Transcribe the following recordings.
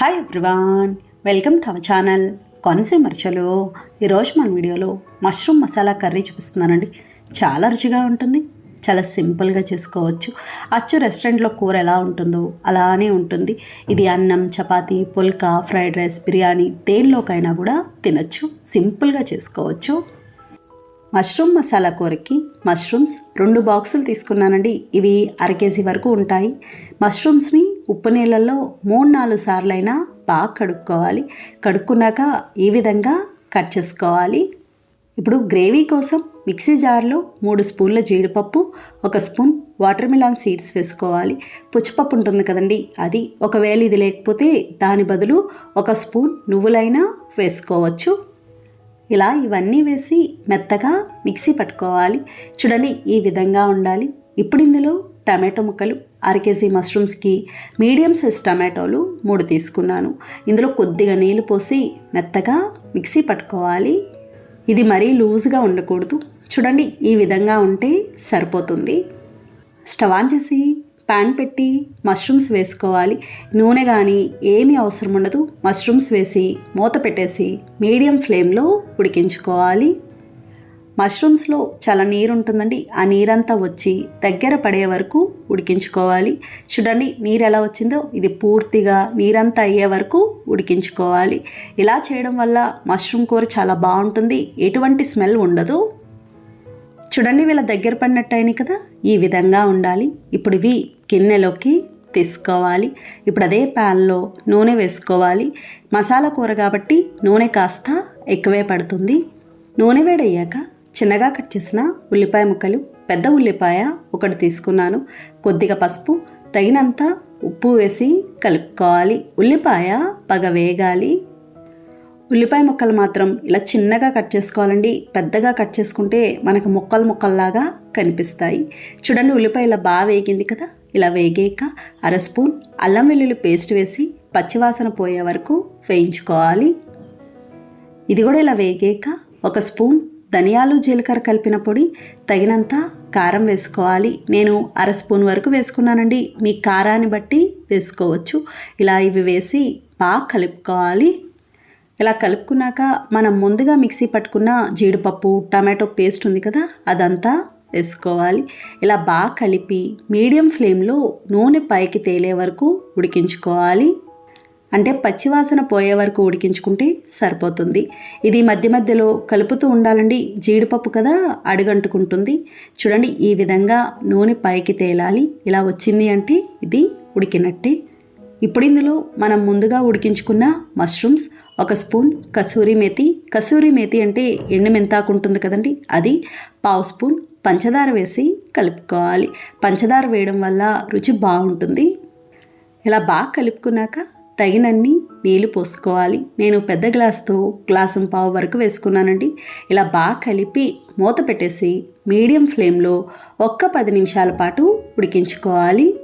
Hi everyone welcome to our channel Konaseema మర్చలు. ఈరోజు మన వీడియోలో మష్రూమ్ మసాలా కర్రీ చూపిస్తున్నానండి. చాలా రుచిగా ఉంటుంది. చాలా సింపుల్గా చేసుకోవచ్చు. అచ్చు రెస్టారెంట్లో కూర ఎలా ఉంటుందో అలానే ఉంటుంది. ఇది అన్నం చపాతి పుల్కా ఫ్రైడ్ రైస్ బిర్యానీ దేనిలోకైనా కూడా తినచ్చు. సింపుల్గా చేసుకోవచ్చు. మష్రూమ్ మసాలా కూరకి మష్రూమ్స్ రెండు బాక్సులు తీసుకున్నానండి. ఇవి అర కేజీ వరకు ఉంటాయి. మష్రూమ్స్ని ఉప్పు నీళ్ళల్లో మూడు నాలుగు సార్లైనా బాగా కడుక్కోవాలి. కడుక్కున్నాక ఈ విధంగా కట్ చేసుకోవాలి. ఇప్పుడు గ్రేవీ కోసం మిక్సీ జార్లో మూడు స్పూన్ల జీడిపప్పు ఒక స్పూన్ వాటర్ మిలాన్ సీడ్స్ వేసుకోవాలి. పుచ్చిపప్పు ఉంటుంది కదండి అది ఒకవేళ ఇది లేకపోతే దాని బదులు ఒక స్పూన్ నువ్వులైనా వేసుకోవచ్చు. ఇలా ఇవన్నీ వేసి మెత్తగా మిక్సీ పట్టుకోవాలి. చూడండి ఈ విధంగా ఉండాలి. ఇప్పుడు ఇందులో టమాటో ముక్కలు అర కేజీ మష్రూమ్స్కి మీడియం సైజ్ టమాటోలు మూడు తీసుకున్నాను. ఇందులో కొద్దిగా నీళ్ళు పోసి మెత్తగా మిక్సీ పట్టుకోవాలి. ఇది మరీ లూజ్గా ఉండకూడదు. చూడండి ఈ విధంగా ఉంటే సరిపోతుంది. స్టవ్ ఆన్ చేసి ప్యాన్ పెట్టి మష్రూమ్స్ వేసుకోవాలి. నూనె కానీ ఏమీ అవసరం ఉండదు. మష్రూమ్స్ వేసి మూత పెట్టేసి మీడియం ఫ్లేమ్లో ఉడికించుకోవాలి. మష్రూమ్స్లో చాలా నీరు ఉంటుందండి. ఆ నీరంతా వచ్చి దగ్గర పడే వరకు ఉడికించుకోవాలి. చూడండి నీరు ఎలా వచ్చిందో. ఇది పూర్తిగా నీరంతా అయ్యే వరకు ఉడికించుకోవాలి. ఇలా చేయడం వల్ల మష్రూమ్ కూర చాలా బాగుంటుంది. ఎటువంటి స్మెల్ ఉండదు. చూడండి వీళ్ళ దగ్గర పడినట్టు అయినాయి కదా. ఈ విధంగా ఉండాలి. ఇప్పుడు ఇవి గిన్నెలోకి తీసుకోవాలి. ఇప్పుడు అదే ప్యాన్లో నూనె వేసుకోవాలి. మసాలా కూర కాబట్టి నూనె కాస్త ఎక్కువే పడుతుంది. నూనె వేడయ్యాక చిన్నగా కట్ చేసిన ఉల్లిపాయ ముక్కలు పెద్ద ఉల్లిపాయ ఒకటి తీసుకున్నాను. కొద్దిగా పసుపు తగినంత ఉప్పు వేసి కలుపుకోవాలి. ఉల్లిపాయ పగ వేగాలి. ఉల్లిపాయ ముక్కలు మాత్రం ఇలా చిన్నగా కట్ చేసుకోవాలండి. పెద్దగా కట్ చేసుకుంటే మనకు ముక్కలు ముక్కల్లాగా కనిపిస్తాయి. చూడండి ఉల్లిపాయ ఇలా బాగా వేగింది కదా? ఇలా వేగాక అర స్పూన్ అల్లం వెల్లుల్లి పేస్ట్ వేసి పచ్చివాసన పోయే వరకు వేయించుకోవాలి. ఇది కూడా ఇలా వేగాక ఒక స్పూన్ ధనియాలు జీలకర్ర కలిపిన పొడి తగినంత కారం వేసుకోవాలి. నేను అర స్పూన్ వరకు వేసుకున్నానండి. మీ కారాన్ని బట్టి వేసుకోవచ్చు. ఇలా ఇవి వేసి బాగా కలుపుకోవాలి. ఇలా కలుపుకున్నాక మనం ముందుగా మిక్సీ పట్టుకున్న జీడిపప్పు టమాటో పేస్ట్ ఉంది కదా అదంతా వేసుకోవాలి. ఇలా బాగా కలిపి మీడియం ఫ్లేమ్లో నూనె పైకి తేలే వరకు ఉడికించుకోవాలి. అంటే పచ్చివాసన పోయే వరకు ఉడికించుకుంటే సరిపోతుంది. ఇది మధ్య మధ్యలో కలుపుతూ ఉండాలండి. జీడిపప్పు కదా అడుగంటుకుంటుంది. చూడండి ఈ విధంగా నూనె పైకి తేలాలి. ఇలా వచ్చింది అంటే ఇది ఉడికినట్టే. ఇప్పుడు ఇందులో మనం ముందుగా ఉడికించుకున్న మష్రూమ్స్ ఒక స్పూన్ కసూరి మేతి. కసూరి మేతి అంటే ఎండు మెంతాకు ఉంటుంది కదండి అది పావు స్పూన్ పంచదార వేసి కలుపుకోవాలి. పంచదార వేయడం వల్ల రుచి బాగుంటుంది. ఇలా బాగా కలుపుకున్నాక తగినన్ని నీళ్ళు పోసుకోవాలి. నేను పెద్ద గ్లాస్తో గ్లాసం పావు వరకు వేసుకున్నానండి. ఇలా బాగా కలిపి మూత పెట్టేసి మీడియం ఫ్లేమ్లో ఒక్క పది నిమిషాల పాటు ఉడికించుకోవాలి.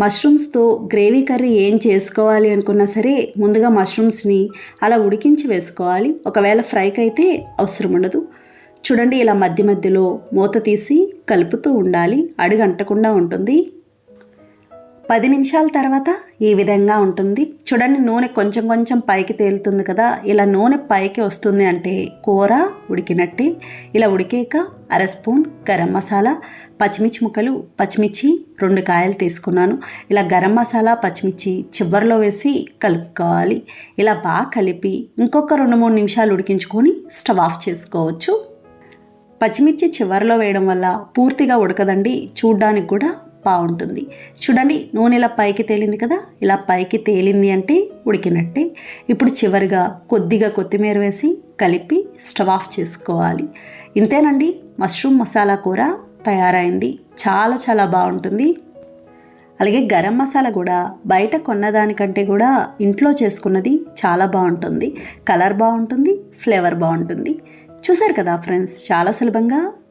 మష్రూమ్స్తో గ్రేవీ కర్రీ ఏం చేసుకోవాలి అనుకున్నా సరే ముందుగా మష్రూమ్స్ని అలా ఉడికించి వేసుకోవాలి. ఒకవేళ ఫ్రైకి అయితే అవసరం ఉండదు. చూడండి ఇలా మధ్య మధ్యలో మూత తీసి కలుపుతూ ఉండాలి. అడుగంటకుండా ఉంటుంది. పది నిమిషాల తర్వాత ఈ విధంగా ఉంటుంది. చూడండి నూనె కొంచెం కొంచెం పైకి తేలుతుంది కదా. ఇలా నూనె పైకి వస్తుంది అంటే కూర ఉడికినట్టే. ఇలా ఉడికాక అర స్పూన్ గరం మసాలా పచ్చిమిర్చి ముక్కలు పచ్చిమిర్చి రెండు కాయలు తీసుకున్నాను. ఇలా గరం మసాలా పచ్చిమిర్చి చివరిలో వేసి కలుపుకోవాలి. ఇలా బాగా కలిపి ఇంకొక రెండు మూడు నిమిషాలు ఉడికించుకొని స్టవ్ ఆఫ్ చేసుకోవచ్చు. పచ్చిమిర్చి చివరిలో వేయడం వల్ల పూర్తిగా ఉడకదండి. చూడ్డానికి కూడా బాగుంటుంది చూడండి నూనె ఇలా పైకి తేలింది కదా? ఇలా పైకి తేలింది అంటే ఉడికినట్టే. ఇప్పుడు చివరిగా కొద్దిగా కొత్తిమీర వేసి కలిపి స్టవ్ ఆఫ్ చేసుకోవాలి. ఇంతేనండి మష్రూమ్ మసాలా కూర తయారైంది. చాలా చాలా బాగుంటుంది. అలాగే గరం మసాలా కూడా బయట కొన్నదానికంటే కూడా ఇంట్లో చేసుకున్నది చాలా బాగుంటుంది. కలర్ బాగుంటుంది ఫ్లేవర్ బాగుంటుంది. చూసారు కదా ఫ్రెండ్స్ చాలా సులభంగా